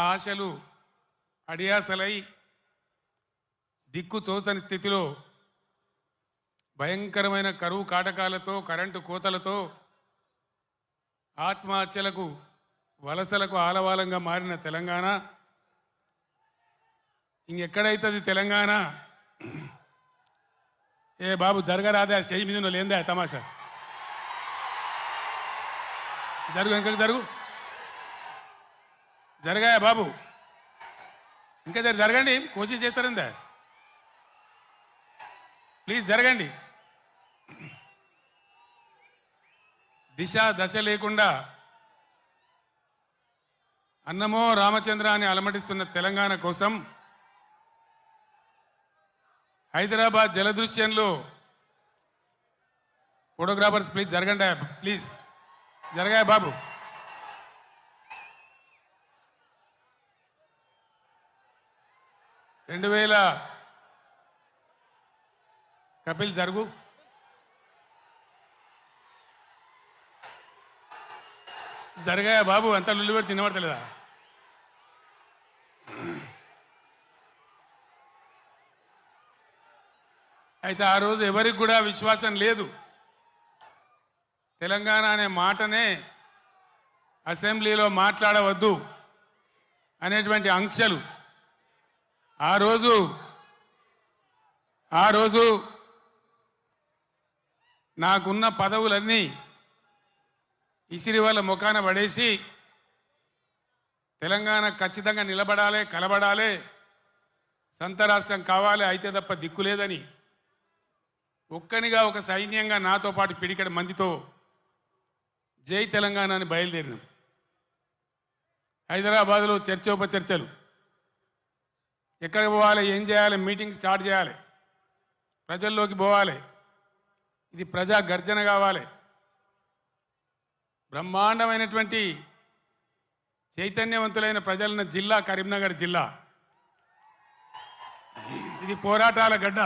ఆశలు అడియాసలై దిక్కు చూసని స్థితిలో భయంకరమైన కరువు కాటకాలతో కరెంటు కోతలతో ఆత్మహత్యలకు వలసలకు ఆలవాలంగా మారిన తెలంగాణ. ఇంకెక్కడైతుంది తెలంగాణ? ఏ బాబు జరగరాదే ఆ స్టేజ్ మీద లేందే లేందా తమాషా? జరుగు ఇంకా జరుగు. జరగాయా బాబు? ఇంకా జర జరగండి కోషిష్ చేస్తారందా? ప్లీజ్ జరగండి. దిశ దశ లేకుండా అన్నమో రామచంద్ర అని అలమటిస్తున్న తెలంగాణ కోసం హైదరాబాద్ జలదృశ్యంలో ఫోటోగ్రాఫర్స్ ప్లీజ్ జరగండి ప్లీజ్. జరగాయ బాబు? రెండు వేల. కపిల్ జరుగు. జరగా బాబు? అంత లుల్లి పెట్టి తినబడతలేదా? అయితే ఆ రోజు ఎవరికి కూడా విశ్వాసం లేదు. తెలంగాణ అనే మాటనే అసెంబ్లీలో మాట్లాడవద్దు అనేటువంటి ఆంక్షలు ఆ రోజు ఆ రోజు నాకున్న పదవులన్నీ ఇసిరి వాళ్ళ ముఖాన పడేసి తెలంగాణ ఖచ్చితంగా నిలబడాలి కలబడాలి సంత రాష్ట్రం కావాలి అయితే తప్ప దిక్కు లేదని ఒక్కనిగా ఒక సైన్యంగా నాతో పాటు పిడికడ మందితో జై తెలంగాణ అని బయలుదేరినాం. హైదరాబాద్లో చర్చోపచర్చలు. ఎక్కడికి పోవాలి ఏం చేయాలి మీటింగ్ స్టార్ట్ చేయాలి ప్రజల్లోకి పోవాలి. ఇది ప్రజా గర్జన కావాలి. బ్రహ్మాండమైనటువంటి చైతన్యవంతులైన ప్రజలున్న జిల్లా కరీంనగర్ జిల్లా. ఇది పోరాటాల గడ్డ.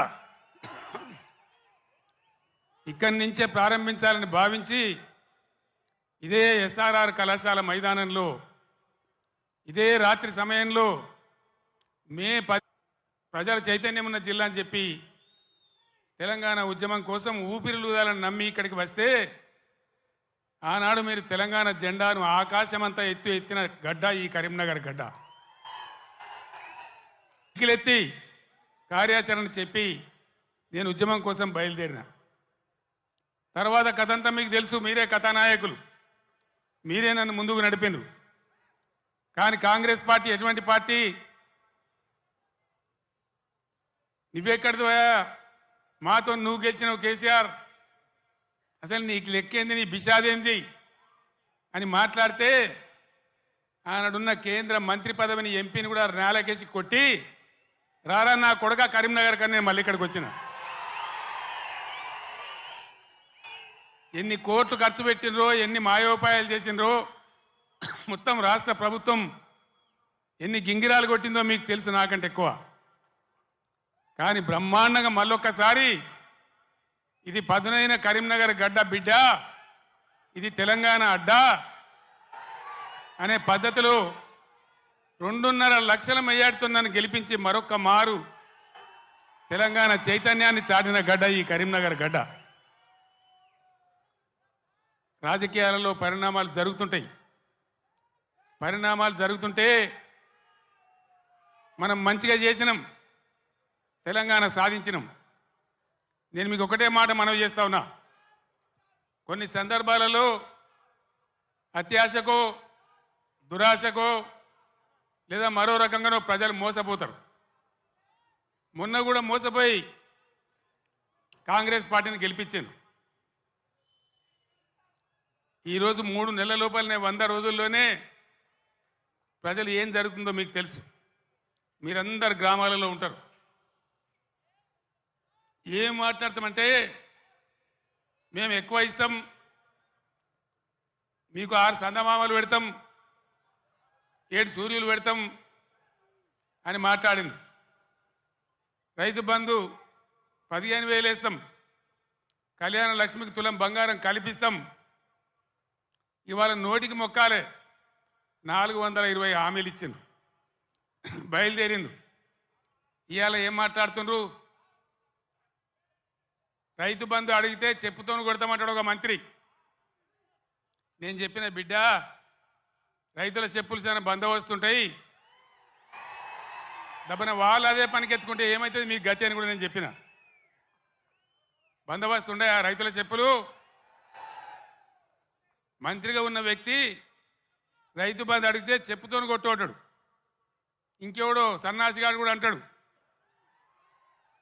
ఇక్కడి నుంచే ప్రారంభించాలని భావించి ఇదే ఎస్ఆర్ఆర్ కళాశాల మైదానంలో ఇదే రాత్రి సమయంలో మే పది ప్రజల చైతన్యం ఉన్న జిల్లా అని చెప్పి తెలంగాణ ఉద్యమం కోసం ఊపిరిలుదాలని నమ్మి ఇక్కడికి వస్తే ఆనాడు మీరు తెలంగాణ జెండాను ఆకాశమంతా ఎత్తు ఎత్తిన గడ్డ ఈ కరీంనగర్ గడ్డ. ఎత్తి కార్యాచరణ చెప్పి నేను ఉద్యమం కోసం బయలుదేరిన. తర్వాత కథంతా మీకు తెలుసు మీరే కథానాయకులు. మీరే నన్ను ముందుకు నడిపిండు కానీ కాంగ్రెస్ పార్టీ ఎటువంటి పార్టీ నువ్వెక్కడిది మాతో నువ్వు గెలిచినావు కేసీఆర్. అసలు నీకు లెక్కేంది నీ బిషాదేంది అని మాట్లాడితే ఆనాడున్న కేంద్ర మంత్రి పదవిని ఎంపీని కూడా నేలకేసి కొట్టి రారా నా కొడక కరీంనగర్ కన్నా నేను మళ్ళీ ఇక్కడికి వచ్చిన. ఎన్ని కోట్లు ఖర్చు పెట్టినరో ఎన్ని మాయోపాయాలు చేసినరో మొత్తం రాష్ట్ర ప్రభుత్వం ఎన్ని గింగిరాలు కొట్టిందో మీకు తెలుసు నాకంటే ఎక్కువ. కానీ బ్రహ్మాండంగా మళ్ళొక్కసారి ఇది పదునైన కరీంనగర్ గడ్డ బిడ్డ ఇది తెలంగాణ అడ్డా అనే పద్ధతిలో రెండున్నర లక్షల మెయ్యాడుతో నన్ను గెలిపించి మరొక్క మారు తెలంగాణ చైతన్యాన్ని చాటిన గడ్డ ఈ కరీంనగర్ గడ్డ. రాజకీయాలలో పరిణామాలు జరుగుతుంటాయి. పరిణామాలు జరుగుతుంటే మనం మంచిగా చేసినాం. తెలంగాణ సాధించినాం. నేను మీకు ఒకటే మాట మనవి చేస్తా ఉన్నా. కొన్ని సందర్భాలలో అత్యాశకో దురాశకో లేదా మరో రకంగానో ప్రజలు మోసపోతారు. మొన్న కూడా మోసపోయి కాంగ్రెస్ పార్టీని గెలిపించాను. ఈరోజు మూడు నెలల లోపలనే వంద రోజుల్లోనే ప్రజలు ఏం జరుగుతుందో మీకు తెలుసు. మీరందరు గ్రామాలలో ఉంటారు. ఏం మాట్లాడతామంటే మేము ఎక్కువ ఇస్తాం మీకు ఆరు సందమామలు పెడతాం ఏడు సూర్యులు పెడతాం అని మాట్లాడింది. రైతు బంధు పదిహేను వేలు వేస్తాం కళ్యాణ లక్ష్మికి తులం బంగారం కల్పిస్తాం ఇవాళ నోటికి మొక్కాలే నాలుగు వందల ఇరవై హామీలు ఇచ్చింది బయలుదేరిండు ఇవాళ ఏం మాట్లాడుతుండ్రు? రైతు బంధు అడిగితే చెప్పుతోను కొడతామంటాడు ఒక మంత్రి. నేను చెప్పిన బిడ్డ రైతుల చెప్పులు చాలా బందోబస్తుంటాయి దబ్బన వాళ్ళు అదే పనికెత్తుకుంటే ఏమవుతుంది మీకు గతి అని కూడా నేను చెప్పిన. బందోబస్తు ఉండే ఆ రైతుల చెప్పులు? మంత్రిగా ఉన్న వ్యక్తి రైతు బంధు అడిగితే చెప్పుతోని కొట్టుకుంటాడు ఇంకెవడో సన్నాసిగాడు కూడా అంటాడు.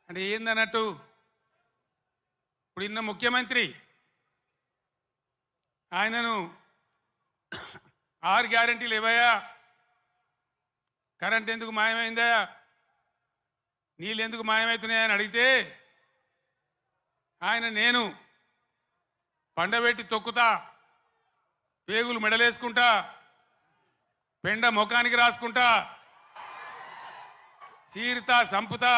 అంటే ఏందన్నట్టు? ఇప్పుడు ఇన్న ముఖ్యమంత్రి ఆయనను ఆరు గ్యారంటీలు ఇవ్వయా? కరెంట్ ఎందుకు మాయమైందా? నీళ్ళు ఎందుకు మాయమవుతున్నాయని అడిగితే ఆయన నేను పండబెట్టి తొక్కుతా పేగులు మెడలేసుకుంటా పెండ ముఖానికి రాసుకుంటా చీరుతా సంపుతా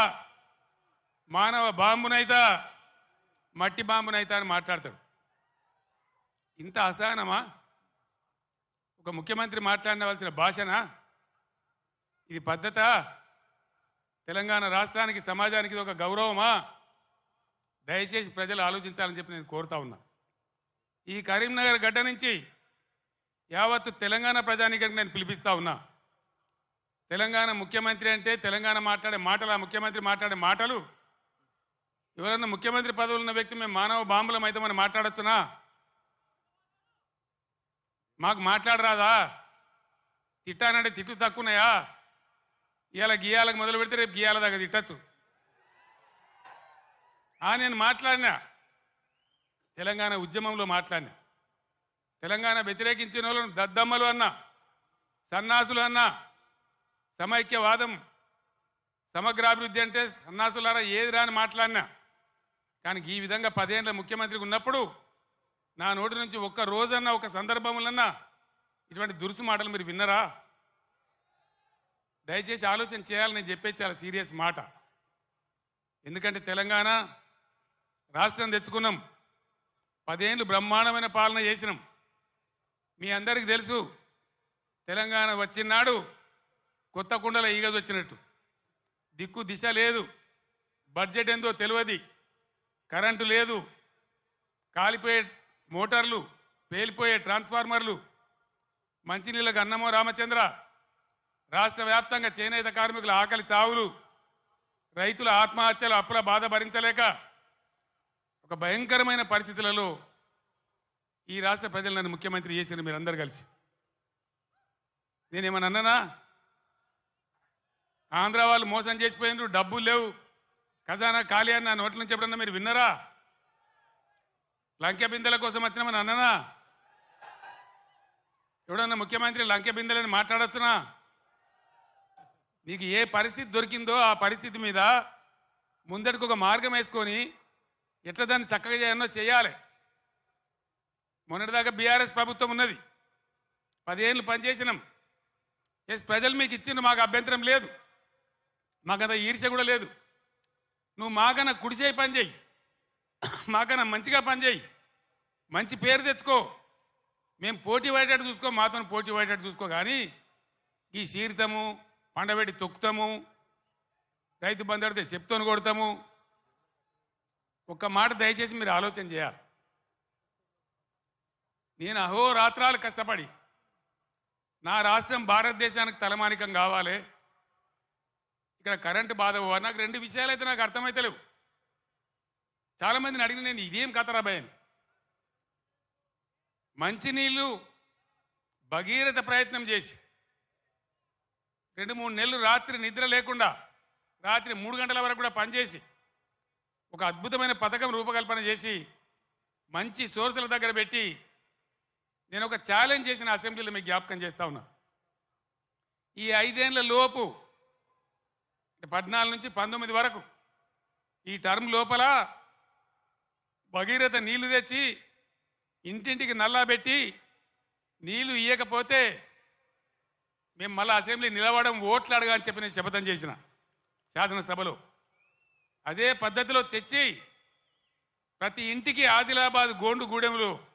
మానవ బాంబునైతా మట్టి బాంబునైతా అని మాట్లాడతాడు. ఇంత అసహనమా? ఒక ముఖ్యమంత్రి మాట్లాడవలసిన భాషనా? ఇది పద్ధత? తెలంగాణ రాష్ట్రానికి సమాజానికి ఇది ఒక గౌరవమా? దయచేసి ప్రజలు ఆలోచించాలని చెప్పి నేను కోరుతా ఉన్నా. ఈ కరీంనగర్ గడ్డ నుంచి యావత్తు తెలంగాణ ప్రజానికానికి నేను పిలిపిస్తా ఉన్నా. తెలంగాణ ముఖ్యమంత్రి అంటే తెలంగాణ మాట్లాడే మాటలు ఆ ముఖ్యమంత్రి మాట్లాడే మాటలు ఎవరన్నా ముఖ్యమంత్రి పదవులు ఉన్న వ్యక్తి మేము మానవ బాంబులం అయితే మనం మాట్లాడొచ్చునా? మాకు మాట్లాడరాదా? తిట్టానంటే తిట్టు తక్కువనాయా ఇవాళ గీయాలకు మొదలు పెడితే రేపు గీయాల దాకా తిట్టచ్చు. ఆ నేను మాట్లాడినా. తెలంగాణ ఉద్యమంలో మాట్లాడినా. తెలంగాణ వ్యతిరేకించిన వాళ్ళను దద్దమ్మలు అన్నా సన్నాసులు అన్నా సమైక్యవాదం సమగ్రాభివృద్ధి అంటే సన్నాసులారా ఏది రాని మాట్లాడినా. కానీ ఈ విధంగా పదేళ్ళ ముఖ్యమంత్రికి ఉన్నప్పుడు నా నోటి నుంచి ఒక్క రోజన్నా ఒక సందర్భములన్నా ఇటువంటి దురుసు మాటలు మీరు విన్నరా? దయచేసి ఆలోచన చేయాలని నేను చెప్పే చాలా సీరియస్ మాట. ఎందుకంటే తెలంగాణ రాష్ట్రం తెచ్చుకున్నాం పదేళ్ళు బ్రహ్మాండమైన పాలన చేసినాం. మీ అందరికీ తెలుసు తెలంగాణ వచ్చినాడు కొత్త కుండల ఈగది వచ్చినట్టు దిక్కు దిశ లేదు. బడ్జెట్ ఎంతో తెలియదు. కరెంటు లేదు. కాలిపోయే మోటార్లు పేలిపోయే ట్రాన్స్ఫార్మర్లు మంచినీళ్ళకు అన్నమో రామచంద్ర రాష్ట్ర వ్యాప్తంగా చేనేత కార్మికుల ఆకలి చావులు రైతుల ఆత్మహత్యలు అప్పుల బాధ భరించలేక ఒక భయంకరమైన పరిస్థితులలో ఈ రాష్ట్ర ప్రజలు నన్ను ముఖ్యమంత్రి చేసిన మీరందరూ కలిసి. నేనేమన్నా అన్ననా? ఆంధ్ర వాళ్ళు మోసం చేసిపోయినారు డబ్బులు లేవు. ఖజానా ఖాళీ అని నా నోట్ల నుంచి ఎప్పుడన్నా మీరు విన్నరా? లంకె బిందెల కోసం వచ్చినామని అన్ననా? ఎవడన్నా ముఖ్యమంత్రి లంకె బిందెలని మాట్లాడొచ్చునా? నీకు ఏ పరిస్థితి దొరికిందో ఆ పరిస్థితి మీద ముందటికి ఒక మార్గం వేసుకొని ఎట్లా దాన్ని చక్కగా చేయాలో చేయాలి. మొన్నటిదాకా బీఆర్ఎస్ ప్రభుత్వం ఉన్నది. పదేళ్ళు పనిచేసినాం. ఎస్ ప్రజలు మీకు ఇచ్చిన మాకు అభ్యంతరం లేదు. మాకంత ఈర్ష్య కూడా లేదు. నువ్వు మాకన్నా కుడిచేయి పని చేయి. మాకన్నా మంచిగా పని చేయి. మంచి పేరు తెచ్చుకో. మేము పోటీ పడేటట్టు చూసుకో మాతో పోటీ పడేటట్టు చూసుకో. కానీ ఈ సీరితము పండబెట్టి తొక్కుతాము రైతు బంధు అడితే చెప్తోని కొడతాము. ఒక్క మాట దయచేసి మీరు ఆలోచన చేయాలి. నేను అహోరాత్రాలు కష్టపడి నా రాష్ట్రం భారతదేశానికి తలమానికం కావాలి. ఇక్కడ కరెంటు బాధ నాకు రెండు విషయాలు అయితే నాకు అర్థమైతలేవు. చాలా మందిని అడిగిన నేను ఇదేం కథరాబాయ్ మంచినీళ్ళు భగీరథ ప్రయత్నం చేసి రెండు మూడు నెలలు రాత్రి నిద్ర లేకుండా రాత్రి మూడు గంటల వరకు కూడా పనిచేసి ఒక అద్భుతమైన పథకం రూపకల్పన చేసి మంచి సోర్సుల దగ్గర పెట్టి నేను ఒక ఛాలెంజ్ చేసిన అసెంబ్లీలో మీకు జ్ఞాపకం చేస్తా ఉన్నా. ఈ ఐదేళ్ళ లోపు పద్నాలుగు నుంచి పంతొమ్మిది వరకు ఈ టర్మ్ లోపల భగీరథ నీళ్ళు తెచ్చి ఇంటింటికి నల్లా పెట్టి నీళ్ళు ఇయ్యకపోతే మేము మళ్ళీ అసెంబ్లీ నిలవడం ఓట్లు అడగా అని చెప్పి నేను శపథం చేసిన శాసనసభలో. అదే పద్ధతిలో తెచ్చి ప్రతి ఇంటికి ఆదిలాబాద్ గోండు గూడెంలో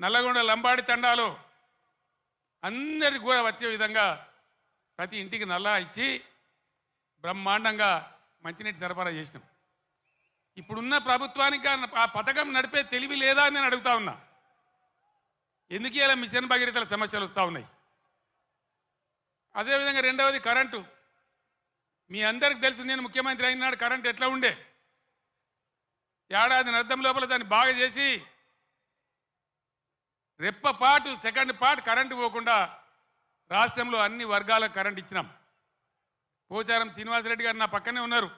నల్లగొండ లంబాడి తండాలో అందరికి కూడా వచ్చే విధంగా ప్రతి ఇంటికి నల్లా ఇచ్చి బ్రహ్మాండంగా మంచినీటి సరఫరా చేసినాం. ఇప్పుడున్న ప్రభుత్వానికి ఆ- పథకం నడిపే తెలివి లేదా అని నేను అడుగుతా ఉన్నా. ఎందుకు ఇలా మిషన్ భగీరథల సమస్యలు వస్తూ ఉన్నాయి? అదేవిధంగా రెండవది కరెంటు. మీ అందరికి తెలుసు నేను ముఖ్యమంత్రి అయినాడు కరెంట్ ఎట్లా ఉండే? ఏడాది అర్థం లోపల దాన్ని బాగా చేసి రెప్ప పాటు సెకండ్ పార్ట్ కరెంటు పోకుండా రాష్ట్రంలో అన్ని వర్గాలకు కరెంట్ ఇచ్చినాం. పోచారం శ్రీనివాసరెడ్డి గారు నా పక్కనే ఉన్నారు.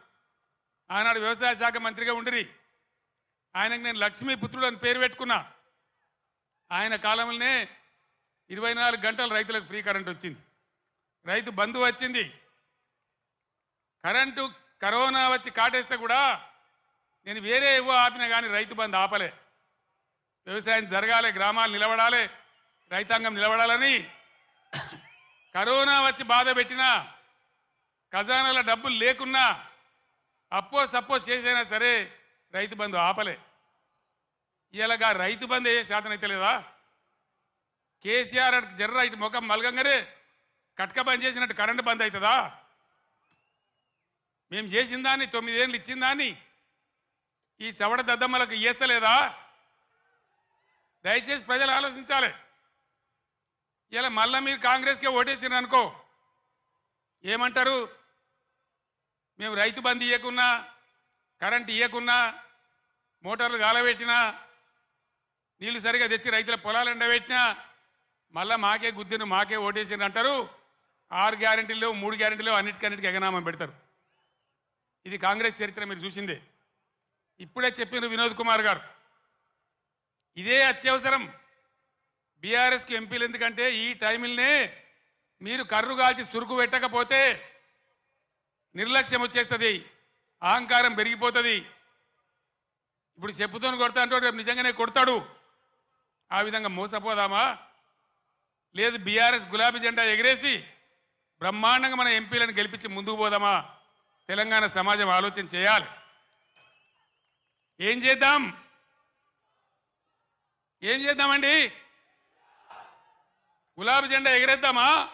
ఆనాడు వ్యవసాయ శాఖ మంత్రిగా ఉండిరి. ఆయనకు నేను లక్ష్మీ పుత్రుడు అని పేరు పెట్టుకున్నా. ఆయన కాలంలోనే ఇరవై నాలుగు గంటలు రైతులకు ఫ్రీ కరెంట్ వచ్చింది. రైతు బంధు వచ్చింది. కరెంటు కరోనా వచ్చి కాటేస్తే కూడా నేను వేరే ఏవో ఆపినా కానీ రైతు బంధు ఆపలే. వ్యవసాయం జరగాలి గ్రామాలు నిలబడాలి రైతాంగం నిలబడాలని కరోనా వచ్చి బాధ పెట్టినా ఖజానాల డబ్బులు లేకున్నా అప్పో సపోజ్ చేసైనా సరే రైతు బంధు ఆపలే. ఇలాగా రైతు బంధు ఏ శాతం అయితే లేదా? కేసీఆర్ అటు జర్ర ఇటు ముఖం మలగంగానే కట్క బంద్ చేసినట్టు కరెంటు బంద్ అవుతుందా మేము చేసిన దాన్ని తొమ్మిదేళ్ళు ఇచ్చిన దాన్ని ఈ చవడ దద్దమ్మలకు ఇస్తలేదా దయచేసి ప్రజలు ఆలోచించాలి. ఇలా మళ్ళీ మీరు కాంగ్రెస్కే ఓటేసిన అనుకో. ఏమంటారు? మేము రైతు బంద్ ఇవ్వకున్నా కరెంట్ ఇవ్వకున్నా మోటార్లు గాలబెట్టినా నీళ్ళు సరిగా తెచ్చి రైతుల పొలాలు ఎండబెట్టినా మళ్ళా మాకే గుద్దిను మాకే ఓటేసిన అంటారు. ఆరు గ్యారెంటీలు మూడు గ్యారెంటీలు అన్నిటికన్నిటికీ ఎగనామం పెడతారు. ఇది కాంగ్రెస్ చరిత్ర మీరు చూసిందే. ఇప్పుడే చెప్పిన వినోద్ కుమార్ గారు. ఇదే అత్యవసరం. బీఆర్ఎస్కి ఎంపీలు ఎందుకంటే ఈ టైంలోనే మీరు కర్రు కాల్చి సురుకు పెట్టకపోతే నిర్లక్ష్యం వచ్చేస్తుంది. అహంకారం పెరిగిపోతుంది. ఇప్పుడు చెప్పుతో కొడతా అంటే రేపు నిజంగానే కొడతాడు. ఆ విధంగా మోసపోదామా? లేదు బీఆర్ఎస్ గులాబీ జెండా ఎగిరేసి బ్రహ్మాండంగా మన ఎంపీలను గెలిపించి ముందుకు పోదామా? తెలంగాణ సమాజం ఆలోచన చేయాలి. ఏం చేద్దాం? ఏం చేద్దామండి? గులాబీ జెండా ఎగరేద్దామా?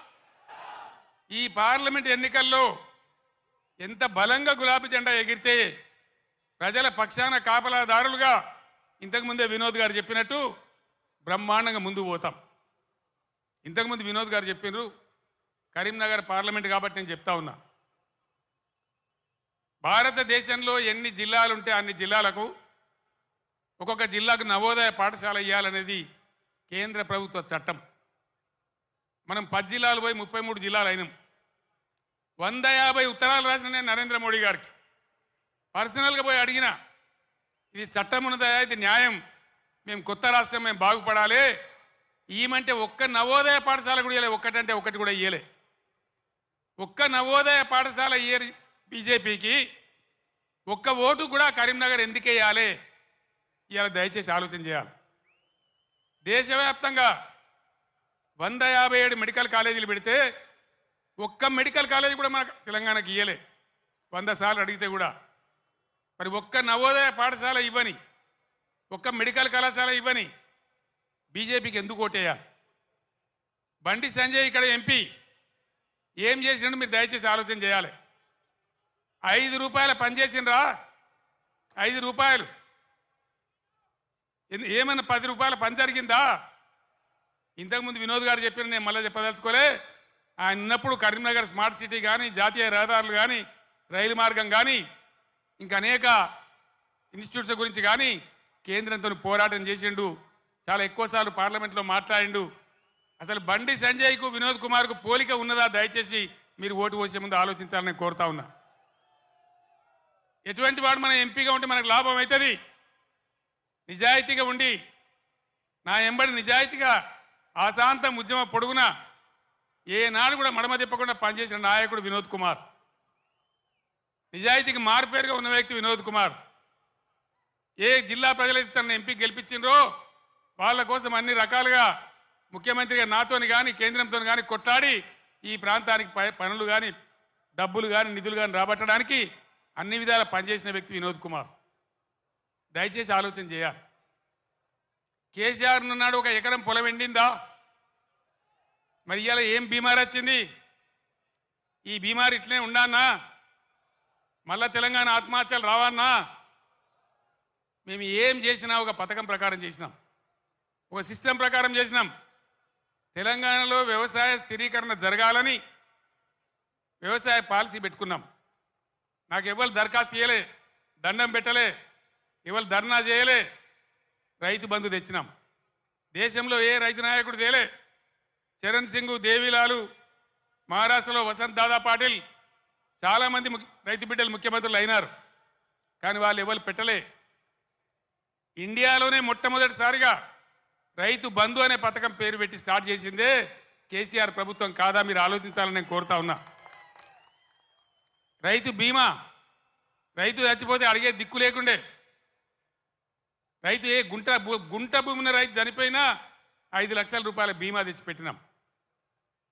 ఈ పార్లమెంట్ ఎన్నికల్లో ఎంత బలంగా గులాబీ జెండా ఎగిరితే ప్రజల పక్షాన కాపలాదారులుగా ఇంతకుముందే వినోద్ గారు చెప్పినట్టు బ్రహ్మాండంగా ముందు పోతాం. ఇంతకుముందు వినోద్ గారు చెప్పినారు కరీంనగర్ పార్లమెంట్ కాబట్టి నేను చెప్తా ఉన్నా. భారతదేశంలో ఎన్ని జిల్లాలు ఉంటే అన్ని జిల్లాలకు ఒక్కొక్క జిల్లాకు నవోదయ పాఠశాల ఇవ్వాలనేది కేంద్ర ప్రభుత్వ చట్టం. మనం పది జిల్లాలు పోయి ముప్పై మూడు జిల్లాలు అయినాం. వంద యాభై ఉత్తరాలు రాసిన నేను నరేంద్ర మోడీ గారికి. పర్సనల్గా పోయి అడిగిన ఇది చట్టం ఉన్నదయా ఇది న్యాయం మేము కొత్త రాష్ట్రం మేము బాగుపడాలి. ఈమంటే ఒక్క నవోదయ పాఠశాల కూడా ఇవ్వలే ఒక్కటంటే ఒకటి కూడా ఇయ్యలే. ఒక్క నవోదయ పాఠశాల ఇయ్యరు బీజేపీకి. ఒక్క ఓటు కూడా కరీంనగర్ ఎందుకు వేయాలి ఇవాళ దయచేసి ఆలోచన చేయాలి. దేశవ్యాప్తంగా వంద యాభై ఏడు మెడికల్ కాలేజీలు పెడితే ఒక్క మెడికల్ కాలేజీ కూడా మన తెలంగాణకి ఇయ్యలే. వంద సార్లు అడిగితే కూడా. మరి ఒక్క నవోదయ పాఠశాల ఇవ్వని ఒక్క మెడికల్ కళాశాల ఇవ్వని బీజేపీకి ఎందుకు ఓటేయా బండి సంజయ్ ఇక్కడ ఎంపీ. ఏం చేసినట్టు మీరు దయచేసి ఆలోచన చేయాలి. ఐదు రూపాయలు పని చేసిండ్రా? ఐదు రూపాయలు. ఏమన్నా పది రూపాయల పని జరిగిందా? ఇంతకుముందు వినోద్ గారు చెప్పిన నేను మళ్ళీ చెప్పదలుచుకోలే. ఆయన ఉన్నప్పుడు కరీంనగర్ స్మార్ట్ సిటీ కానీ జాతీయ రహదారులు కానీ రైలు మార్గం కానీ ఇంకా అనేక ఇన్స్టిట్యూట్స్ గురించి కానీ కేంద్రంతో పోరాటం చేసిండు. చాలా ఎక్కువసార్లు పార్లమెంట్లో మాట్లాడిండు. అసలు బండి సంజయ్కు వినోద్ కుమార్కు పోలిక ఉన్నదా? దయచేసి మీరు ఓటు పోసే ముందు ఆలోచించాలని కోరుతా ఉన్నా. ఎటువంటి వాడు మన ఎంపీగా ఉంటే మనకు లాభం అవుతుంది నిజాయితీగా ఉండి నా ఎంబడి నిజాయితీగా ఆశాంతం ఉద్యమ పొడుగునా ఏనాడు కూడా మడమ తిప్పకుండా పనిచేసిన నాయకుడు వినోద్ కుమార్. నిజాయితీకి మారుపేరుగా ఉన్న వ్యక్తి వినోద్ కుమార్. ఏ జిల్లా ప్రజలైతే తన ఎంపీ గెలిపించిండ్రో వాళ్ళ కోసం అన్ని రకాలుగా ముఖ్యమంత్రిగా నాతోని కానీ కేంద్రంతో కానీ కొట్లాడి ఈ ప్రాంతానికి పనులు కానీ డబ్బులు కానీ నిధులు కానీ రాబట్టడానికి అన్ని విధాలా పనిచేసిన వ్యక్తి వినోద్ కుమార్. దయచేసి ఆలోచన చేయాలి. కేసీఆర్ ఉన్నాడు ఒక ఎకరం పొలం ఎండిందా? మరి ఇవాళ ఏం బీమార్ వచ్చింది? ఈ బీమారి ఇట్లనే ఉండానా మళ్ళా తెలంగాణ ఆత్మహత్యలు రావన్నా మేము ఏం చేసినా ఒక పథకం ప్రకారం చేసినాం. ఒక సిస్టమ్ ప్రకారం చేసినాం. తెలంగాణలో వ్యవసాయ స్థిరీకరణ జరగాలని వ్యవసాయ పాలసీ పెట్టుకున్నాం. నాకు ఎవరు దరఖాస్తు చేయలే దండం పెట్టలే ఎవరు ధర్నా చేయలే రైతు బంధు తెచ్చినాం. దేశంలో ఏ రైతు నాయకుడు తేలే చరణ్ సింగ్ దేవిలాలు మహారాష్ట్రలో వసంత్ దాదా పాటిల్ చాలామంది రైతు బిడ్డలు ముఖ్యమంత్రులు అయినారు. కానీ వాళ్ళు ఎవరు పెట్టలే. ఇండియాలోనే మొట్టమొదటిసారిగా రైతు బంధు అనే పథకం పేరు పెట్టి స్టార్ట్ చేసిందే కేసీఆర్ ప్రభుత్వం కాదా మీరు ఆలోచించాలని నేను కోరుతా ఉన్నా. రైతు బీమా రైతు చచ్చిపోతే అడిగే దిక్కు లేకుండే. రైతు ఏ గుంట గుంట భూమిన రైతు చనిపోయినా ఐదు లక్షల రూపాయల బీమా తెచ్చిపెట్టినాం.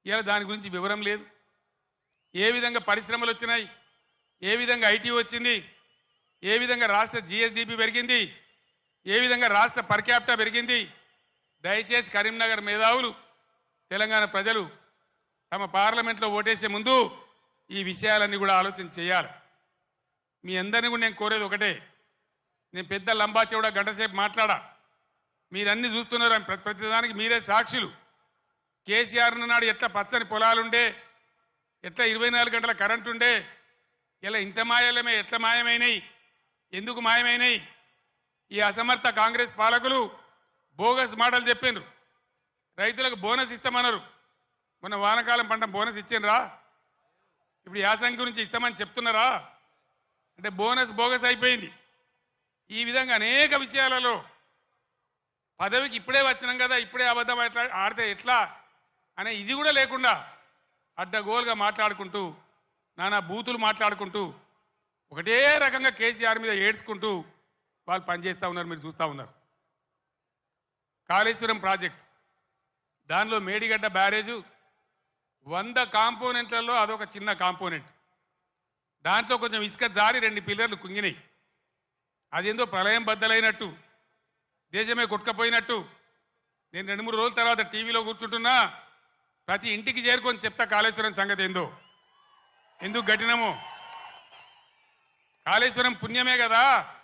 ఇలా దాని గురించి వివరం లేదు. ఏ విధంగా పరిశ్రమలు వచ్చినాయి? ఏ విధంగా ఐటీ వచ్చింది? ఏ విధంగా రాష్ట్ర జిఎస్డిపి పెరిగింది? ఏ విధంగా రాష్ట్ర పర్క్యాప్టా పెరిగింది? దయచేసి కరీంనగర్ మేధావులు తెలంగాణ ప్రజలు తమ పార్లమెంట్లో ఓటేసే ముందు ఈ విషయాలన్నీ కూడా ఆలోచన చేయాలి. మీ అందరినీ కూడా నేను కోరేది ఒకటే. నేను పెద్ద లంబాచేవుడ గంటసేపు మాట్లాడా. మీరన్నీ చూస్తున్నారు ప్రతి ప్రతిదానికి మీరే సాక్షులు. కేసీఆర్ నాడు ఎట్లా పచ్చని పొలాలుండే ఎట్లా ఇరవై నాలుగు గంటల కరెంట్ ఉండే ఇలా ఇంత మాయలమే ఎట్లా మాయమైనయి ఎందుకు మాయమైనయి? ఈ అసమర్థ కాంగ్రెస్ పాలకులు బోగస్ మాటలు చెప్పిండ్రు రైతులకు బోనస్ ఇస్తామన్నారు. మొన్న వానకాలం పంట బోనస్ ఇచ్చిండ్రా? ఇప్పుడు యాసంగి గురించి ఇస్తామని చెప్తున్నారా? అంటే బోనస్ బోగస్ అయిపోయింది. ఈ విధంగా అనేక విషయాలలో పదవికి ఇప్పుడే వచ్చినాం కదా ఇప్పుడే అబద్ధం ఎట్లా ఆడితే ఎట్లా? అనే ఇది కూడా లేకుండా అడ్డగోలుగా మాట్లాడుకుంటూ నానా బూతులు మాట్లాడుకుంటూ ఒకటే రకంగా కేసీఆర్ మీద ఏడ్చుకుంటూ వాళ్ళు పనిచేస్తూ ఉన్నారు మీరు చూస్తూ ఉన్నారు. కాళేశ్వరం ప్రాజెక్ట్. దానిలో మేడిగడ్డ బ్యారేజు వంద కాంపోనెంట్లలో అదొక చిన్న కాంపోనెంట్. దాంట్లో కొంచెం ఇసుక జారి రెండు పిల్లర్లు కుంగినాయి. అదేందో ప్రళయం బద్దలైనట్టు దేశమే కొట్టుకపోయినట్టు. నేను రెండు మూడు రోజుల తర్వాత టీవీలో కూర్చుంటున్నా ప్రతి ఇంటికి చేరుకొని చెప్తా కాళేశ్వరం సంగతి ఏందో? ఎందుకు కఠినము? కాళేశ్వరం పుణ్యమే కదా?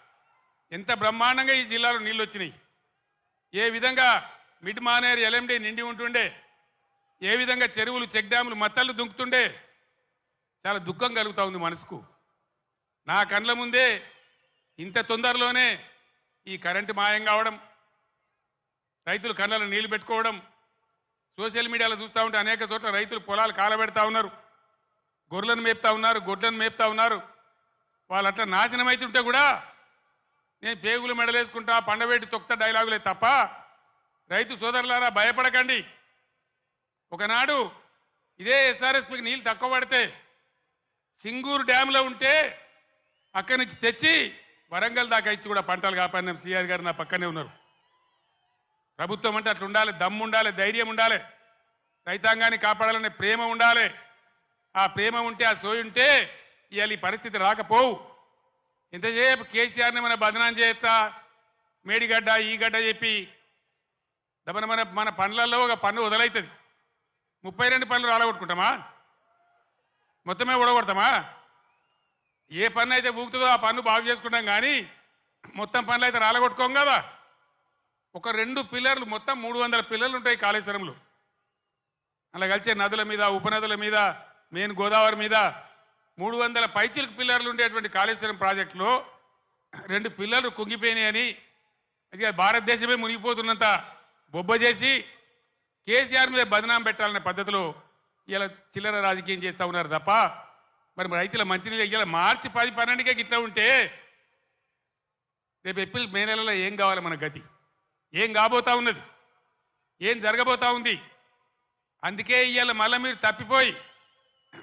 ఎంత బ్రహ్మాండంగా ఈ జిల్లాలో నీళ్ళు వచ్చినాయి ఏ విధంగా మిడ్ మానేరు ఎల్ఎండి నిండి ఉంటుండే? ఏ విధంగా చెరువులు చెక్ డ్యాములు మత్తళ్ళు దుంకుతుండే? చాలా దుఃఖం కలుగుతూ ఉంది మనసుకు. నా కండ్ల ముందే ఇంత తొందరలోనే ఈ కరెంటు మాయం కావడం రైతులు కళ్ళలో నీళ్ళు పెట్టుకోవడం సోషల్ మీడియాలో చూస్తూ ఉంటే అనేక చోట్ల రైతులు పొలాలు కాలబెడతా ఉన్నారు. గొర్రెలను మేపుతా ఉన్నారు గొడ్లను మేపుతా ఉన్నారు. వాళ్ళు అట్లా నాశనం అవుతుంటే కూడా నేను పేగులు మెడలేసుకుంటా పండవేటి తొక్త డైలాగులే తప్ప రైతు సోదరులారా భయపడకండి. ఒకనాడు ఇదే ఎస్ఆర్ఎస్పికి నీళ్ళు తక్కువ పడితే సింగూరు డ్యాంలో ఉంటే అక్కడి నుంచి తెచ్చి వరంగల్ దాకా ఇచ్చి కూడా పంటలు కాపాడినాం. సిఆర్ గారు నా పక్కనే ఉన్నారు. ప్రభుత్వం అంటే అట్లా ఉండాలి దమ్ము ఉండాలి ధైర్యం ఉండాలి రైతాంగాన్ని కాపాడాలనే ప్రేమ ఉండాలి. ఆ ప్రేమ ఉంటే ఆ సోయి ఉంటే ఇవాళ ఈ పరిస్థితి రాకపోవు. ఇంతసేపు కేసీఆర్ని మన బదనాం చేయొచ్చా? మేడిగడ్డ ఈ గడ్డ చెప్పి దమన మన మన పనులలో ఒక పన్ను వదలవుతుంది ముప్పై రెండు పనులు రాలగొట్టుకుంటామా? మొత్తమే ఊడగొడతామా? ఏ పన్ను అయితే ఊగుతుందో ఆ పన్ను బాగు చేసుకుంటాం కానీ మొత్తం పనులు అయితే రాలగొట్టుకోం కదా? ఒక రెండు పిల్లర్లు మొత్తం మూడు వందల పిల్లర్లు ఉంటాయి కాళేశ్వరంలో. అలా కలిసే నదుల మీద ఉపనదుల మీద మెయిన్ గోదావరి మీద మూడు వందల పైచిలకు పిల్లర్లు ఉండేటువంటి కాళేశ్వరం ప్రాజెక్టులో రెండు పిల్లర్లు కుంగిపోయినాయని అది భారతదేశమే మునిగిపోతున్నంత బొబ్బ చేసి కేసీఆర్ మీద బదనాం పెట్టాలనే పద్ధతిలో ఇలా చిల్లర రాజకీయం చేస్తూ ఉన్నారు తప్ప మరి రైతుల మంచినీళ్ళు ఇలా మార్చి పది పన్నెండుకే ఇట్లా ఉంటే రేపు ఏప్రిల్ మే నెలలో ఏం కావాలి మన గతి? ఏం కాబోతా ఉన్నది? ఏం జరగబోతా ఉంది? అందుకే ఇవాళ మళ్ళీ మీరు తప్పిపోయి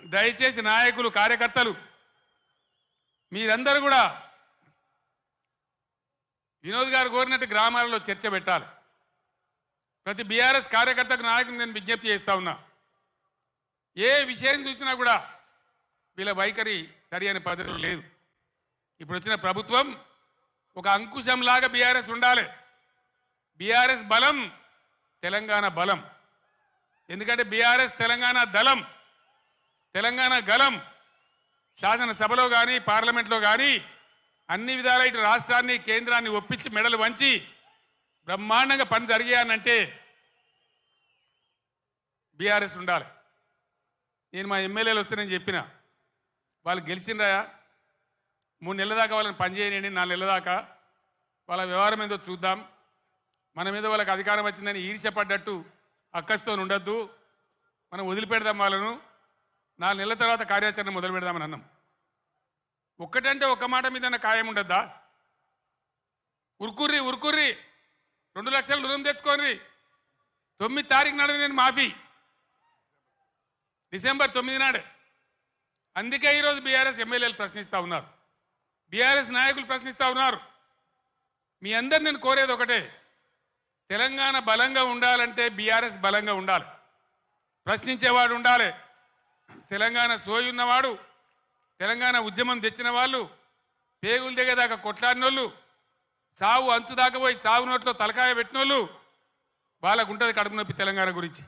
దయచేసి నాయకులు కార్యకర్తలు మీరందరూ కూడా వినోద్ గారు కోరినట్టు గ్రామాలలో చర్చ పెట్టాలి. ప్రతి బీఆర్ఎస్ కార్యకర్తకు నాయకుని నేను విజ్ఞప్తి చేస్తా ఉన్నా. ఏ విషయం చూసినా కూడా వీళ్ళ వైఖరి సరి అయిన పద్ధతిలో లేదు. ఇప్పుడు వచ్చిన ప్రభుత్వం ఒక అంకుశంలాగా బీఆర్ఎస్ ఉండాలి. బీఆర్ఎస్ బలం తెలంగాణ బలం. ఎందుకంటే బీఆర్ఎస్ తెలంగాణ దళం తెలంగాణ గలం శాసనసభలో కానీ పార్లమెంట్లో కానీ అన్ని విధాల ఇటు రాష్ట్రాన్ని కేంద్రాన్ని ఒప్పించి మెడలు వంచి బ్రహ్మాండంగా పని జరిగాయనంటే బీఆర్ఎస్ ఉండాలి. నేను మా ఎమ్మెల్యేలు వస్తే నేను చెప్పిన వాళ్ళు గెలిచిండ్రా మూడు నెలల దాకా వాళ్ళని పనిచేయనండి నాలుగు నెలల దాకా వాళ్ళ వ్యవహారం ఏందో చూద్దాం. మన మీద వాళ్ళకి అధికారం వచ్చిందని ఈర్ష్యపడ్డట్టు అక్కస్తో ఉండొద్దు. మనం వదిలిపెడదాం వాళ్ళను. నాలుగు నెలల తర్వాత కార్యాచరణ మొదలు పెడదామని అన్నాం. ఒక్కటంటే ఒక్క మాట మీద ఖాయం ఉండద్దా? ఉరుకుర్రి ఉరుకుర్రి. రెండు లక్షలు రుణం తెచ్చుకోండి తొమ్మిది తారీఖు నాడు నేను మాఫీ. డిసెంబర్ తొమ్మిది నాడే. అందుకే ఈరోజు బీఆర్ఎస్ ఎమ్మెల్యేలు ప్రశ్నిస్తూ ఉన్నారు. బీఆర్ఎస్ నాయకులు ప్రశ్నిస్తూ ఉన్నారు. మీ అందరు నేను కోరేది ఒకటే. తెలంగాణ బలంగా ఉండాలంటే బీఆర్ఎస్ బలంగా ఉండాలి. ప్రశ్నించేవాడు ఉండాలి. తెలంగాణ సోయి ఉన్నవాడు తెలంగాణ ఉద్యమం తెచ్చిన వాళ్ళు పేగులు దిగేదాకా కొట్లాడినోళ్ళు సావు అంచు దాకా పోయి సావు నోట్లో తలకాయ పెట్టినోళ్ళు వాళ్ళకు ఉంటుంది కడుపు నొప్పి తెలంగాణ గురించి.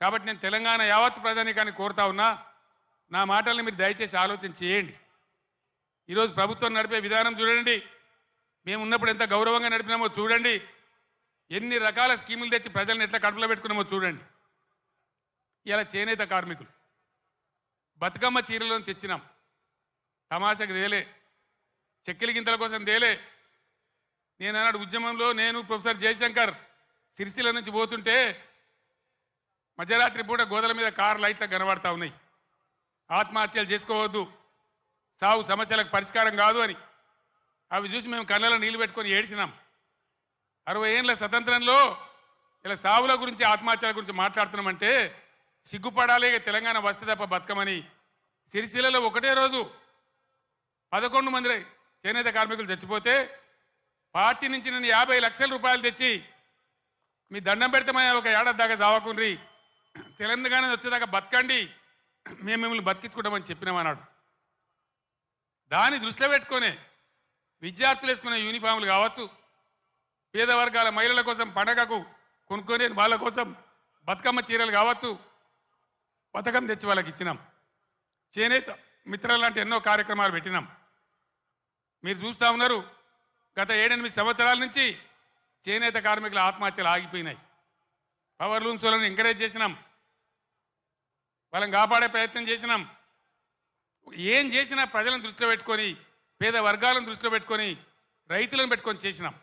కాబట్టి నేను తెలంగాణ యావత్ ప్రజానికాన్ని కోరుతా ఉన్నా నా మాటల్ని మీరు దయచేసి ఆలోచన చేయండి. ఈరోజు ప్రభుత్వం నడిపే విధానం చూడండి. మేము ఉన్నప్పుడు ఎంత గౌరవంగా నడిపినామో చూడండి. ఎన్ని రకాల స్కీములు తెచ్చి ప్రజల్ని ఎట్లా కడుపులో పెట్టుకున్నామో చూడండి. ఇలా చేనేత కార్మికులు. బతుకమ్మ చీరలను తెచ్చినాం. తమాషకు తేలే. చెక్కిలి గింతల కోసం తేలే. నేను అన్నాడు ఉద్యమంలో నేను ప్రొఫెసర్ జయశంకర్ సిరిసిల నుంచి పోతుంటే మధ్యరాత్రి పూట గోదల మీద కార్ లైట్లు కనబడతా ఉన్నాయి. ఆత్మహత్యలు చేసుకోవద్దు. సావు సమస్యలకు పరిష్కారం కాదు అని. అవి చూసి మేము కళ్ళలో నీళ్ళు పెట్టుకొని ఏడ్చినాం. అరవై ఏళ్ళ స్వతంత్రంలో ఇలా సావుల గురించి ఆత్మహత్యల గురించి మాట్లాడుతున్నామంటే సిగ్గుపడాలి తెలంగాణ వస్తే తప్ప బతకమని. సిరిసిల్లలో ఒకటే రోజు పదకొండు మంది చేనేత కార్మికులు చచ్చిపోతే పార్టీ నుంచి నేను యాభై లక్షల రూపాయలు తెచ్చి మీ దండం పెడతామని ఒక ఏడాది దాకా చావకుండ్రి. తెలంగాణ వచ్చేదాకా బతకండి. మేము మిమ్మల్ని బతికించుకుంటామని చెప్పినామన్నాడు దాన్ని దృష్టిలో పెట్టుకొని విద్యార్థులు వేసుకునే యూనిఫామ్లు కావచ్చు పేద వర్గాల మహిళల కోసం పండగకు కొనుక్కొని వాళ్ళ కోసం బతుకమ్మ చీరలు కావచ్చు పథకం తెచ్చి వాళ్ళకి ఇచ్చినాం. చేనేత మిత్రులు లాంటి ఎన్నో కార్యక్రమాలు పెట్టినాం. మీరు చూస్తూ ఉన్నారు గత ఏడెనిమిది సంవత్సరాల నుంచి చేనేత కార్మికుల ఆత్మహత్యలు ఆగిపోయినాయి. పవర్ లూమ్స్ వాళ్ళని ఎంకరేజ్ చేసినాం. వాళ్ళని కాపాడే ప్రయత్నం చేసినాం. ఏం చేసినా ప్రజలను దృష్టిలో పెట్టుకొని పేద వర్గాలను దృష్టిలో పెట్టుకొని రైతులను పెట్టుకొని చేసినాం.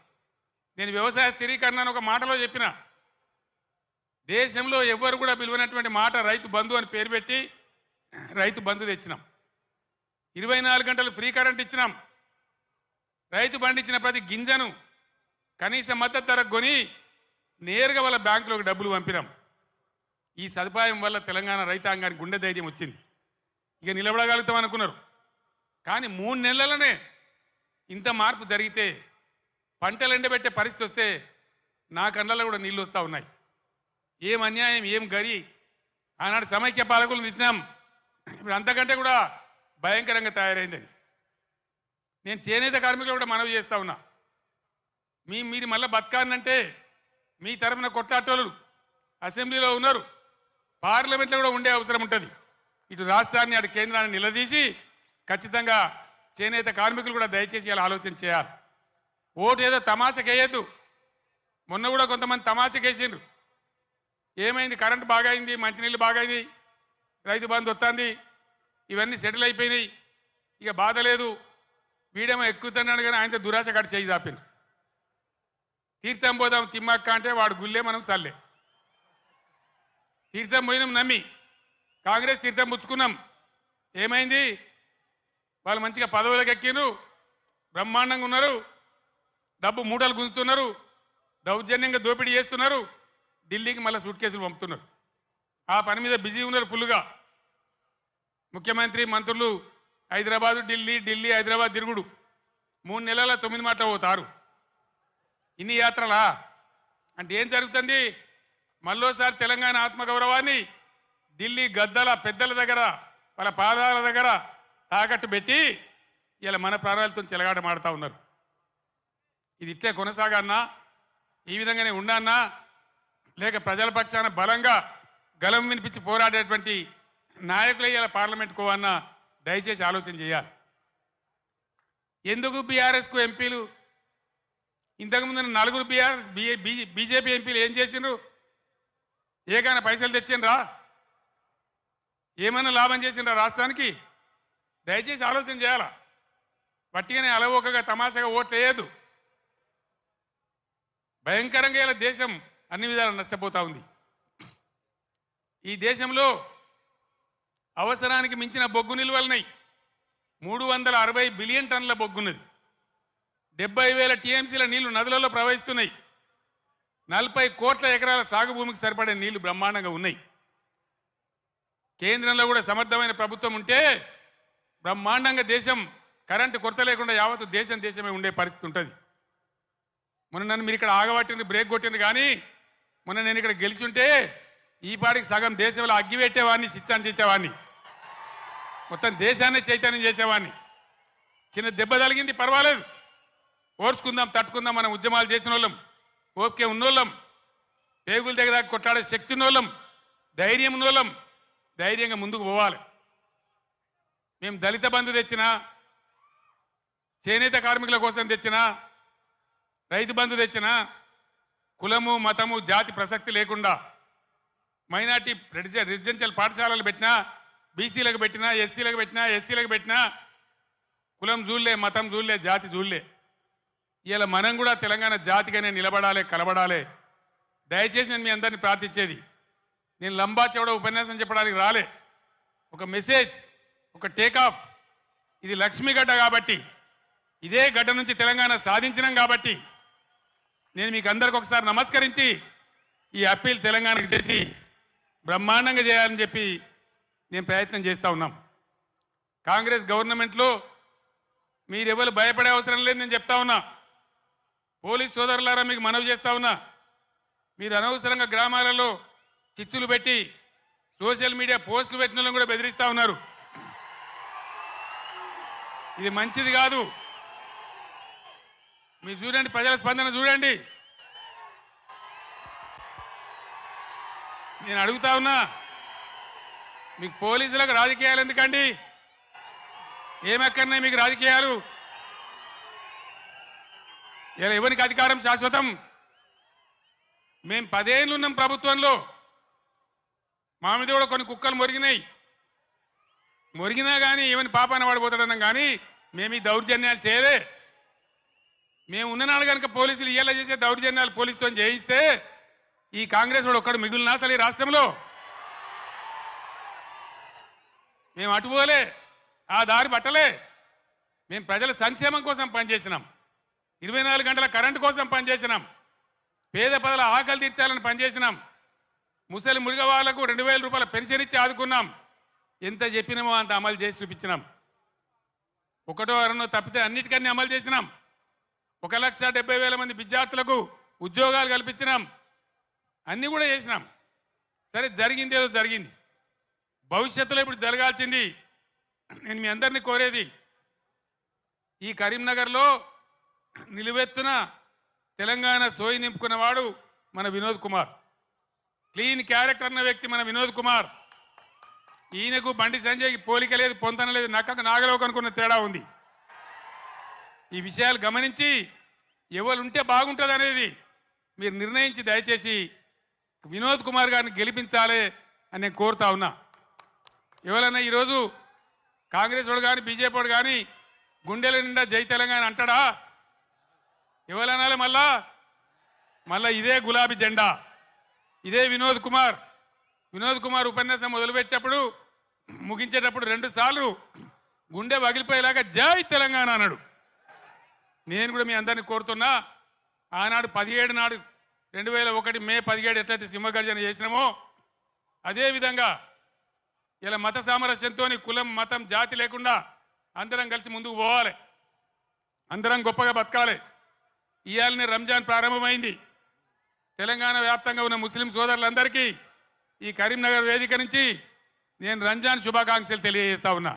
నేను వ్యవసాయ స్థిరీకరణ అని ఒక మాటలో చెప్పిన. దేశంలో ఎవ్వరు కూడా పిలువనటువంటి మాట రైతు బంధు అని పేరు పెట్టి రైతు బంధు తెచ్చినాం. ఇరవై నాలుగు గంటలు ఫ్రీ కరెంట్ ఇచ్చినాం. రైతు పండించిన ప్రతి గింజను కనీస మద్దతు ధర కొని నేరుగా వాళ్ళ బ్యాంకులోకి డబ్బులు పంపినాం. ఈ సదుపాయం వల్ల తెలంగాణ రైతాంగానికి గుండె ధైర్యం వచ్చింది. ఇక నిలబడగలుగుతాం అనుకున్నారు. కానీ మూడు నెలలనే ఇంత మార్పు జరిగితే పంటలు ఎండబెట్టే పరిస్థితి వస్తే నా కళ్ళలో కూడా నీళ్ళు వస్తూ ఉన్నాయి. ఏం అన్యాయం ఏం గరి? ఆనాడు సమైక్య పాలకులు ఇచ్చినాం ఇప్పుడు అంతకంటే కూడా భయంకరంగా తయారైందని. నేను చేనేత కార్మికులు కూడా మనవి చేస్తా ఉన్నా. మీ మీరు మళ్ళీ బతకాలంటే మీ తరఫున కొట్లాటోళ్ళు అసెంబ్లీలో ఉన్నారు. పార్లమెంట్లో కూడా ఉండే అవసరం ఉంటుంది. ఇటు రాష్ట్రాన్ని అటు కేంద్రాన్ని నిలదీసి ఖచ్చితంగా చేనేత కార్మికులు కూడా దయచేసి ఇలా ఆలోచన చేయాలి. ఓటు ఏదో తమాషకేయద్దు మొన్న కూడా కొంతమంది తమాషకేసిండ్రు ఏమైంది? కరెంట్ బాగా అయింది మంచినీళ్ళు బాగా అయింది రైతు బంధు వస్తుంది ఇవన్నీ సెటిల్ అయిపోయినాయి. ఇక బాధ లేదు. వీడేమో ఎక్కుతున్నాడు కానీ ఆయనతో దురాశ కట్టి చేయి తాపిన తీర్థం పోదాం తిమ్మక్క అంటే వాడు గుల్లే మనం సల్లే. తీర్థం పోయినాం నమ్మి. కాంగ్రెస్ తీర్థం పుచ్చుకున్నాం. ఏమైంది? వాళ్ళు మంచిగా పదవులకు ఎక్కిరు బ్రహ్మాండంగా ఉన్నారు. డబ్బు మూటలు గుంజుతున్నారు దౌర్జన్యంగా దోపిడీ చేస్తున్నారు ఢిల్లీకి మళ్ళీ సూట్ కేసులు పంపుతున్నారు. ఆ పని మీద బిజీ ఉన్నారు ఫుల్గా ముఖ్యమంత్రి మంత్రులు హైదరాబాదు ఢిల్లీ ఢిల్లీ హైదరాబాద్ తిరుగుడు. మూడు నెలల తొమ్మిది మాటలు పోతారు ఇన్ని యాత్రలా? అంటే ఏం జరుగుతుంది? మళ్ళోసారి తెలంగాణ ఆత్మగౌరవాన్ని ఢిల్లీ గద్దల పెద్దల దగ్గర వాళ్ళ పాదాల దగ్గర తాకట్టు పెట్టి ఇలా మన ప్రాణాలతో చెలగాట మాడుతూ ఉన్నారు. ఇది ఇట్లే కొనసాగన్నా ఈ విధంగానే ఉండన్నా లేక ప్రజల పక్షాన బలంగా గలం వినిపించి పోరాడేటువంటి నాయకులు ఇలా పార్లమెంట్కో అన్న దయచేసి ఆలోచన చేయాలి. ఎందుకు బీఆర్ఎస్కు ఎంపీలు? ఇంతకుముందు నలుగురు బీఆర్ఎస్ బీజేపీ ఎంపీలు ఏం చేసిండ్రు? ఏకైనా పైసలు తెచ్చిండ్రా? ఏమైనా లాభం చేసిండ్రా రాష్ట్రానికి? దయచేసి ఆలోచన చేయాలా? పట్టిగానే అలవోకగా తమాషాగా ఓట్లు వేయద్దు భయంకరంగా ఇలా దేశం అన్ని విధాలు నష్టపోతా ఉంది. ఈ దేశంలో అవసరానికి మించిన బొగ్గు నిల్వలున్నాయి. మూడు వందల అరవై బిలియన్ టన్నుల బొగ్గున్నది. డెబ్బై వేల టీఎంసీల నీళ్ళు నదులలో ప్రవహిస్తున్నాయి. నలభై కోట్ల ఎకరాల సాగు భూమికి సరిపడే నీళ్ళు బ్రహ్మాండంగా ఉన్నాయి. కేంద్రంలో కూడా సమర్థమైన ప్రభుత్వం ఉంటే బ్రహ్మాండంగా దేశం కరెంటు కొరత లేకుండా యావత్తు దేశం దేశమే ఉండే పరిస్థితి ఉంటుంది. మొన్న నన్ను మీరు ఇక్కడ ఆగబట్టింది బ్రేక్ కొట్టింది కానీ మొన్న నేను ఇక్కడ గెలిచి ఉంటే ఈ పాటికి సగం దేశంలో అగ్గి పెట్టేవాడిని చేసేవాడిని మొత్తం దేశాన్ని చైతన్యం చేసేవాడిని. చిన్న దెబ్బ తగిలింది పర్వాలేదు. ఓర్చుకుందాం తట్టుకుందాం మనం ఉద్యమాలు చేసిన వాళ్ళం ఓపిక ఉన్నోళ్ళం పేగుల దగ్గర కొట్లాడే శక్తి ఉన్నోళ్ళం ధైర్యం ఉన్నోళ్ళం ధైర్యంగా ముందుకు పోవాలి. మేము దళిత బంధు తెచ్చినా చేనేత కార్మికుల కోసం తెచ్చినా రైతు బంధు తెచ్చిన కులము మతము జాతి ప్రసక్తి లేకుండా మైనార్టీ రెసిడెన్షియల్ పాఠశాలలు పెట్టినా బీసీలకు పెట్టినా ఎస్సీలకు పెట్టినా ఎస్సీలకు పెట్టినా కులం చూడలే మతం చూడలే జాతి చూడలే ఇలా మనం కూడా తెలంగాణ జాతిగానే నిలబడాలి కలబడాలి. దయచేసి నేను మీ అందరిని ప్రార్థించేది నేను లంబా చెవడ ఉపన్యాసం చెప్పడానికి రాలే. ఒక మెసేజ్ ఒక టేక్ ఆఫ్. ఇది లక్ష్మీ గడ్డ కాబట్టి ఇదే గడ్డ నుంచి తెలంగాణ సాధించినాం కాబట్టి నేను మీకు అందరికి ఒకసారి నమస్కరించి ఈ అప్పీల్ తెలంగాణకు చేసి బ్రహ్మాండంగా చేయాలని చెప్పి నేను ప్రయత్నం చేస్తూ ఉన్నాం. కాంగ్రెస్ గవర్నమెంట్లో మీరెవరు భయపడే అవసరం లేదు నేను చెప్తా ఉన్నా. పోలీస్ సోదరులారా మీకు మనవి చేస్తా ఉన్నా. మీరు అనవసరంగా గ్రామాలలో చిచ్చులు పెట్టి సోషల్ మీడియా పోస్టులు పెట్టిన కూడా బెదిరిస్తూ ఉన్నారు. ఇది మంచిది కాదు. మీరు చూడండి ప్రజల స్పందన చూడండి. నేను అడుగుతా ఉన్నా మీకు పోలీసులకు రాజకీయాలు ఎందుకండి? ఏమక్కర్నాయి మీకు రాజకీయాలు? ఇలా ఎవరికి అధికారం శాశ్వతం? మేము పదేళ్ళు ఉన్నాం ప్రభుత్వంలో. మా మీద కూడా కొన్ని కుక్కలు మొరిగినాయి. మొరిగినా కానీ ఏమని పాపాన పడిపోతాడన్నాం కానీ మేము ఈ దౌర్జన్యాలు చేయలే. మేము ఉన్ననాడు కనుక పోలీసులు ఇయ్యేలా చేసే దౌర్జన్యాలు పోలీసుతో చేయిస్తే ఈ కాంగ్రెస్ వాడు ఒక్కడు మిగులునా అసలు ఈ రాష్ట్రంలో. మేము అటుపోలే ఆ దారి పట్టలే. మేము ప్రజల సంక్షేమం కోసం పనిచేసినాం. ఇరవై నాలుగు గంటల కరెంటు కోసం పనిచేసినాం. పేద పదల ఆకలి తీర్చాలని పనిచేసినాం. ముసలి మురిగ వాళ్ళకు రెండు వేల రూపాయల పెన్షన్ ఇచ్చి ఆదుకున్నాం. ఎంత చెప్పినామో అంత అమలు చేసి చూపించినాం. ఒకటో అరణో తప్పితే అన్నిటికన్నీ అమలు చేసినాం. ఒక లక్ష డెబ్బై వేల మంది విద్యార్థులకు ఉద్యోగాలు కల్పించినాం. అన్నీ కూడా చేసినాం. సరే జరిగింది ఏదో జరిగింది. భవిష్యత్తులో ఇప్పుడు జరగాల్సింది నేను మీ అందరినీ కోరేది ఈ కరీంనగర్లో నిలువెత్తున తెలంగాణ సోయి నింపుకున్నవాడు మన వినోద్ కుమార్. క్లీన్ క్యారెక్టర్ అన్న వ్యక్తి మన వినోద్ కుమార్. ఈయనకు బండి సంజయ్కి పోలిక లేదు పొంతన లేదు నక్కకు నాగలోకి అనుకున్న తేడా ఉంది. ఈ విషయాలు గమనించి ఎవరు ఉంటే బాగుంటుంది అనేది మీరు నిర్ణయించి దయచేసి వినోద్ కుమార్ గారిని గెలిపించాలి అని నేను కోరుతా ఉన్నా. ఎవరన్నా ఈరోజు కాంగ్రెస్ వాడు కానీ బీజేపీ వాడు కానీ గుండెల నిండా జై తెలంగాణ అంటాడా? ఎవరనాలి మళ్ళా? మళ్ళా ఇదే గులాబీ జెండా. ఇదే వినోద్ కుమార్. వినోద్ కుమార్ ఉపన్యాసం మొదలుపెట్టేటప్పుడు ముగించేటప్పుడు రెండు సార్లు గుండె పగిలిపోయేలాగా జై తెలంగాణ అన్నాడు. నేను కూడా మీ అందరిని కోరుతున్నా ఆనాడు పదిహేడు నాడు రెండు వేల ఒకటి మే పదిహేడు ఎట్లయితే సింహగర్జన చేసినామో అదేవిధంగా ఇలా మత సామరస్యంతో కులం మతం జాతి లేకుండా అందరం కలిసి ముందుకు పోవాలి. అందరం గొప్పగా బతకాలి. ఇవాళనే రంజాన్ ప్రారంభమైంది. తెలంగాణ వ్యాప్తంగా ఉన్న ముస్లిం సోదరులందరికీ ఈ కరీంనగర్ వేదిక నుంచి నేను రంజాన్ శుభాకాంక్షలు తెలియజేస్తా ఉన్నా.